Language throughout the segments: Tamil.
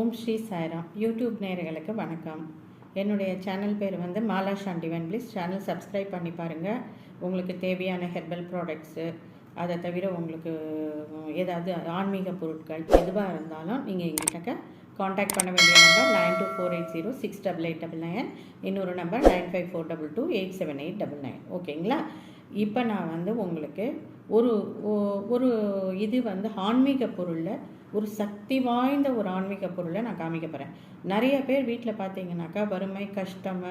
ஓம் ஸ்ரீ சாய்ராம். யூடியூப் நேயர்களுக்கு வணக்கம். என்னுடைய சேனல் பேர் வந்து Mala Shantivan please. Channel subscribe பண்ணி பாருங்கள் உங்களுக்கு தேவையான ஹெர்பல் ப்ராடக்ட்ஸு அதை தவிர உங்களுக்கு ஏதாவது ஆன்மீக பொருட்கள் எதுவாக இருந்தாலும் நீங்கள் எங்கிட்ட காண்டாக்ட் பண்ண வேண்டிய number nine two four eight zero six double eight double nine இன்னொரு number nine five four double two eight seven eight double nine ஓகேங்களா இப்போ நான் வந்து உங்களுக்கு ஒரு ஒரு இது வந்து ஆன்மீக பொருளில் ஒரு சக்தி வாய்ந்த ஒரு ஆன்மீக பொருளை நான் காமிக்க போகிறேன் நிறைய பேர் வீட்டில் பார்த்தீங்கன்னாக்கா வறுமை கஷ்டம்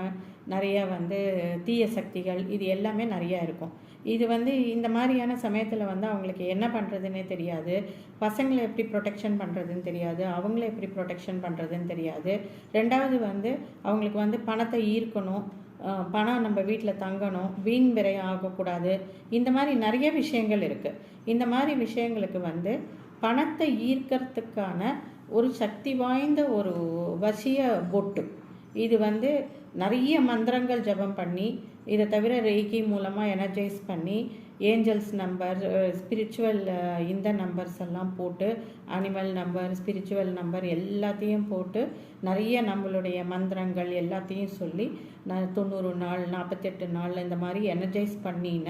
நிறைய வந்து தீய சக்திகள் இது எல்லாமே நிறையா இருக்கும். இது வந்து இந்த மாதிரியான சமயத்தில் வந்து அவங்களுக்கு என்ன பண்ணுறதுன்னே தெரியாது. பசங்களை எப்படி ப்ரொடெக்ஷன் பண்ணுறதுன்னு தெரியாது. அவங்கள எப்படி ப்ரொடெக்ஷன் பண்ணுறதுன்னு தெரியாது. ரெண்டாவது வந்து அவங்களுக்கு வந்து பணத்தை ஈர்க்கணும். பணம் நம்ம வீட்டில் தங்கணும். வீண் விரை ஆகக்கூடாது. இந்த மாதிரி நிறைய விஷயங்கள் இருக்குது இந்த மாதிரி விஷயங்களுக்கு வந்து பணத்தை ஈர்க்கறதுக்கான ஒரு சக்தி வாய்ந்த ஒரு வசிய பொட்டு. இது வந்து நிறைய மந்திரங்கள் ஜெபம் பண்ணி இதை தவிர ரெய்கி மூலமாக எனர்ஜைஸ் பண்ணி ஏஞ்சல்ஸ் நம்பர் ஸ்பிரிச்சுவல் இந்த நம்பர்ஸ் எல்லாம் போட்டு அனிமல் நம்பர் ஸ்பிரிச்சுவல் நம்பர் எல்லாத்தையும் போட்டு நிறைய நம்மளுடைய மந்திரங்கள் எல்லாத்தையும் சொல்லி நான் தொண்ணூறு நாள் நாற்பத்தெட்டு நாள் இந்த மாதிரி எனர்ஜைஸ் பண்ணின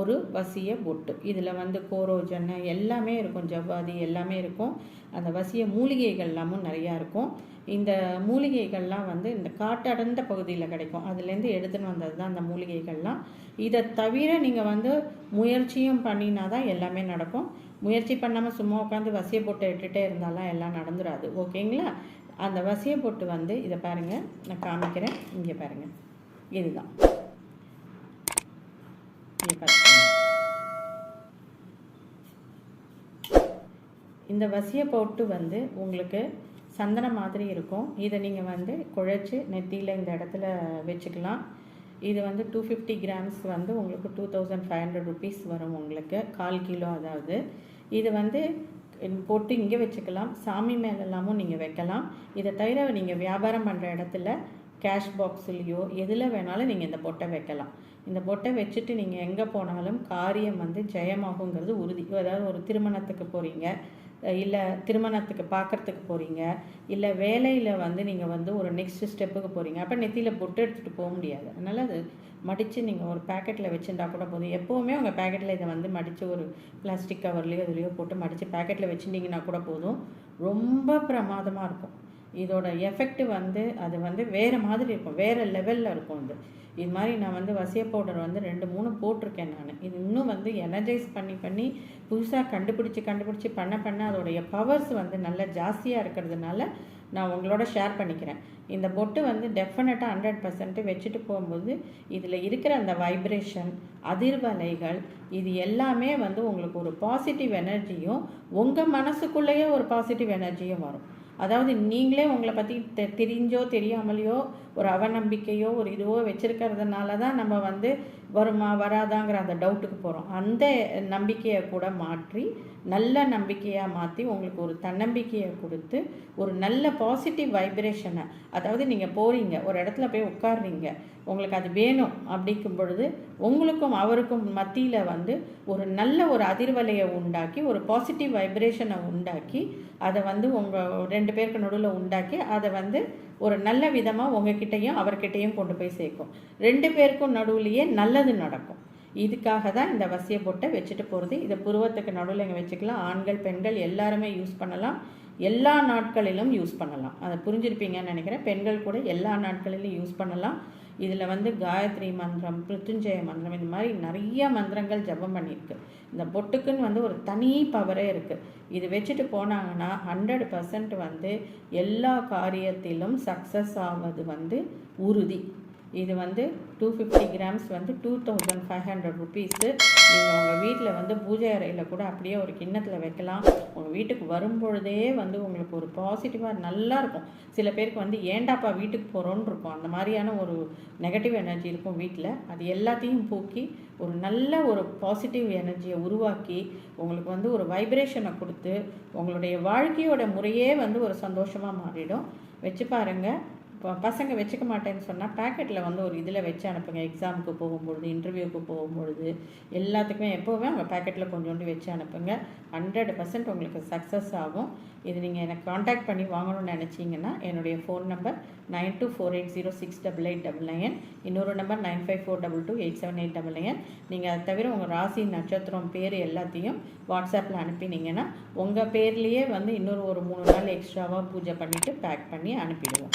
ஒரு வசிய பொட்டு. இதில் வந்து கோரோஜன் எல்லாமே இருக்கும் ஜவ்வாதி எல்லாமே இருக்கும். அந்த வசிய மூலிகைகள்லாமும் நிறையா இருக்கும். இந்த மூலிகைகள்லாம் வந்து இந்த காட்டடர்ந்த பகுதியில் கிடைக்கும். அதுலேருந்து எடுத்துன்னு வந்தது தான் அந்த மூலிகைகள்லாம். இதை தவிர நீங்கள் வந்து முயற்சியும் பண்ணினா தான் எல்லாமே நடக்கும். முயற்சி பண்ணாமல் சும்மா உட்காந்து வசிய போட்டு இட்டுட்டே இருந்தாலாம் எல்லாம் நடந்துடாது ஓகேங்களா? அந்த வசிய பொட்டு வந்து இதை பாருங்கள் நான் காமிக்கிறேன். இங்கே பாருங்கள் இதுதான். இந்த வசிய போட்டு வந்து உங்களுக்கு சந்தனம் மாதிரி இருக்கும். இதை நீங்கள் வந்து குழைச்சி நெத்தியில் இந்த இடத்துல வச்சுக்கலாம். இது வந்து டூ ஃபிஃப்டி கிராம்ஸ் வந்து உங்களுக்கு two thousand five hundred rupees வரும் உங்களுக்கு. கால் கிலோ அதாவது. இது வந்து போட்டு இங்கே வச்சுக்கலாம். சாமி மேலெல்லாமும் நீங்கள் வைக்கலாம். இதை தவிர நீங்கள் வியாபாரம் பண்ணுற இடத்துல கேஷ் பாக்ஸ்லேயோ எதில் வேணாலும் நீங்கள் இந்த பொட்டை வைக்கலாம். இந்த பொட்டை வச்சுட்டு நீங்கள் எங்கே போனாலும் காரியம் வந்து ஜெயமாகுங்கிறது உறுதி. அதாவது ஒரு திருமணத்துக்கு போகிறீங்க இல்லை திருமணத்துக்கு பார்க்குறதுக்கு போகிறீங்க இல்லை வேலையில் வந்து நீங்கள் வந்து ஒரு நெக்ஸ்ட் ஸ்டெப்புக்கு போகிறீங்க அப்போ நெத்தியில் பொட்டு எடுத்துகிட்டு போக முடியாது. அதனால் அது மடித்து நீங்கள் ஒரு பேக்கெட்டில் வச்சுருந்தா கூட போதும். எப்போவுமே உங்கள் பேக்கெட்டில் இதை வந்து மடித்து ஒரு பிளாஸ்டிக் கவர்லேயோ இதுலேயோ போட்டு மடித்து பேக்கெட்டில் வச்சுட்டிங்கன்னா கூட போதும். ரொம்ப பிரமாதமாக இருக்கும். இதோட எஃபெக்ட் வந்து அது வந்து வேறு மாதிரி இருக்கும். வேறு லெவலில் இருக்கும் அது. இது மாதிரி நான் வந்து வசிய பவுடர் வந்து ரெண்டு மூணு போட்டிருக்கேன் நான். இது இன்னும் வந்து எனர்ஜைஸ் பண்ணி பண்ணி புதுசாக கண்டுபிடிச்சி கண்டுபிடிச்சி பண்ண பண்ண அதோடைய பவர்ஸ் வந்து நல்லா ஜாஸ்தியாக இருக்கிறதுனால நான் உங்களோட ஷேர் பண்ணிக்கிறேன். இந்த பொட்டு வந்து டெஃபினட்டாக ஹண்ட்ரட் பர்சன்ட் வச்சுட்டு போகும்போது இதில் இருக்கிற அந்த வைப்ரேஷன் அதிர்வலைகள் இது எல்லாமே வந்து உங்களுக்கு ஒரு பாசிட்டிவ் எனர்ஜியும் உங்கள் மனசுக்குள்ளேயே ஒரு பாசிட்டிவ் எனர்ஜியும் வரும். அதாவது நீங்களே உங்களை பற்றி தெ தெரிஞ்சோ தெரியாமலையோ ஒரு அவநம்பிக்கையோ ஒரு இதுவோ வச்சுருக்கிறதுனால தான் நம்ம வந்து வருமா வராதாங்கிற அந்த டவுட்டுக்கு போகிறோம் அந்த நம்பிக்கையை கூட மாற்றி நல்ல நம்பிக்கையாக மாற்றி உங்களுக்கு ஒரு தன்னம்பிக்கையை கொடுத்து ஒரு நல்ல பாசிட்டிவ் வைப்ரேஷனை அதாவது நீங்கள் போகிறீங்க ஒரு இடத்துல போய் உட்காடுறீங்க உங்களுக்கு அது வேணும் அப்படிங்கும் பொழுது உங்களுக்கும் அவருக்கும் மத்தியில் வந்து ஒரு நல்ல ஒரு அதிர்வலையை உண்டாக்கி ஒரு பாசிட்டிவ் வைப்ரேஷனை உண்டாக்கி அதை வந்து உங்கள் ரெண்டு பேருக்கு நடுவில் உண்டாக்கி அதை வந்து ஒரு நல்ல விதமாக உங்ககிட்டையும் அவர்கிட்டையும் கொண்டு போய் சேர்க்கும். ரெண்டு பேருக்கும் நடுவுலையே நல்லது நடக்கும். இதுக்காக தான் இந்த வசிய பொட்டை வச்சுட்டு போகிறது இதை புருவத்துக்கு நடுவில் இங்கே வச்சுக்கலாம். ஆண்கள் பெண்கள் எல்லாருமே யூஸ் பண்ணலாம். எல்லா நாட்களிலும் யூஸ் பண்ணலாம். அதை புரிஞ்சிருப்பீங்கன்னு நினைக்கிறேன். பெண்கள் கூட எல்லா நாட்களிலும் யூஸ் பண்ணலாம். இதில் வந்து காயத்ரி மந்திரம் பிருத்துஞ்சய மந்திரம் இந்த மாதிரி நிறைய மந்திரங்கள் ஜெபம் பண்ணியிருக்கு. இந்த பொட்டுக்குன்னு வந்து ஒரு தனி பவரே இருக்குது இது வச்சுட்டு போனாங்கன்னா ஹண்ட்ரட் பர்சன்ட் வந்து எல்லா காரியத்திலும் சக்ஸஸ் ஆவது வந்து உறுதி. இது வந்து டூ ஃபிஃப்டி கிராம்ஸ் வந்து two thousand five hundred rupees நீங்கள் உங்கள் வீட்டில் வந்து பூஜை அறையில் கூட அப்படியே ஒரு கிண்ணத்தில் வைக்கலாம். உங்கள் வீட்டுக்கு வரும்பொழுதே வந்து உங்களுக்கு ஒரு பாசிட்டிவாக நல்லா இருக்கும். சில பேருக்கு வந்து ஏண்டாப்பா வீட்டுக்கு போகிறோன்னு இருக்கும். அந்த மாதிரியான ஒரு நெகட்டிவ் எனர்ஜி இருக்கும் வீட்டில் அது எல்லாத்தையும் போக்கி ஒரு நல்ல ஒரு பாசிட்டிவ் எனர்ஜியை உருவாக்கி உங்களுக்கு வந்து ஒரு வைப்ரேஷனை கொடுத்து உங்களுடைய வாழ்க்கையோட முறையே வந்து ஒரு சந்தோஷமாக மாறிடும். வச்சு பாருங்கள் இப்போ பசங்க வச்சுக்க மாட்டேன்னு சொன்னால் பேக்கெட்டில் வந்து ஒரு இதில் வச்சு அனுப்புங்க. எக்ஸாமுக்கு போகும்பொழுது இன்டர்வியூக்கு போகும்பொழுது எல்லாத்துக்குமே எப்போவுமே அவங்க பேக்கெட்டில் கொஞ்சோண்டு வச்சு அனுப்புங்க. ஹண்ட்ரட் பர்சன்ட் உங்களுக்கு சக்ஸஸ் ஆகும். இது நீங்கள் எனக்கு காண்டாக்ட் பண்ணி வாங்கணும்னு நினச்சிங்கன்னா என்னுடைய phone number nine two four eight zero six double eight double nine இன்னொரு number nine five four double two eight seven eight double nine நீங்கள் அதை தவிர உங்கள் ராசி நட்சத்திரம் பேர் எல்லாத்தையும் வாட்ஸ்அப்பில் அனுப்பினீங்கன்னா உங்கள் பேர்லேயே வந்து இன்னொரு ஒரு மூணு நாள் எக்ஸ்ட்ராவாக பூஜை பண்ணிவிட்டு பேக் பண்ணி அனுப்பிடுவோம்.